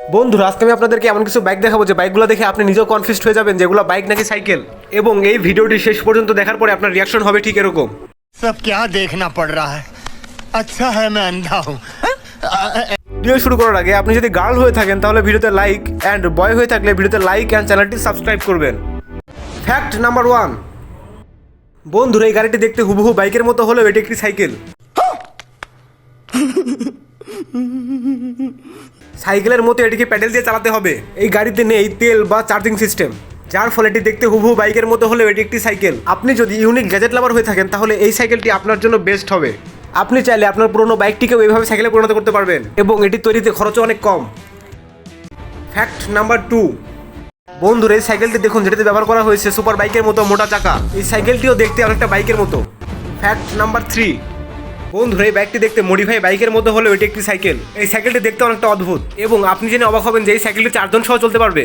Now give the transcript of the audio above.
বন্ধুরা আজকে আমি আপনাদেরকে এমন কিছু বাইক দেখাবো যে বাইকগুলো দেখে আপনি নিজেও কনফিউজড হয়ে যাবেন যেগুলো বাইক নাকি সাইকেল এবং এই ভিডিওটি শেষ পর্যন্ত দেখার পরে আপনার রিয়াকশন হবে ঠিক এরকম सब क्या देखना पड़ रहा है अच्छा है मैं अंधा हूँ ভিডিও শুরু করার আগে আপনি যদি গার্ল হয়ে থাকেন তাহলে ভিডিওতে লাইক অ্যান্ড বয় হয়ে থাকলে ভিডিওতে লাইক অ্যান্ড চ্যানেলটি সাবস্ক্রাইব করবেন ফ্যাক্ট নাম্বার ওয়ান বন্ধুরা এই গাড়িটি দেখতে হুবহু বাইকের মতো হলেও এটি একটি সাইকেল সাইকেলের মতো এটিকে প্যাডেল দিয়ে চালাতে হবে। এই গাড়িতে নেই তেল বা চার্জিং সিস্টেম, যার ফলে এটি দেখতে হুবহু বাইকের মতো হলেও এটি একটি সাইকেল। আপনি যদি ইউনিক গ্যাজেট লাভার হয়ে থাকেন, তাহলে এই সাইকেলটি আপনার জন্য বেস্ট হবে। আপনি চাইলে আপনার পুরনো বাইকটিকেও এইভাবে সাইকেলে পরিণত করতে পারবেন, এবং এটি তৈরিতে খরচও অনেক কম। ফ্যাক্ট নাম্বার টু বন্ধুরা, এই সাইকেলটি দেখুন, যেটাতে ব্যবহার করা হয়েছে সুপার বাইকের মতো মোটা চাকা। এই সাইকেলটিও দেখতে অনেকটা বাইকের মতো। ফ্যাক্ট নাম্বার থ্রি বন্ধুরা, এই বাইকটি দেখতে মডিফাই বাইকের মধ্যে হলেও এটি একটি সাইকেল এই সাইকেলটি দেখতে অনেকটা অদ্ভুত এবং আপনি জেনে অবাক হবেন যে এই সাইকেলটি চারজন সহ চলতে পারবে।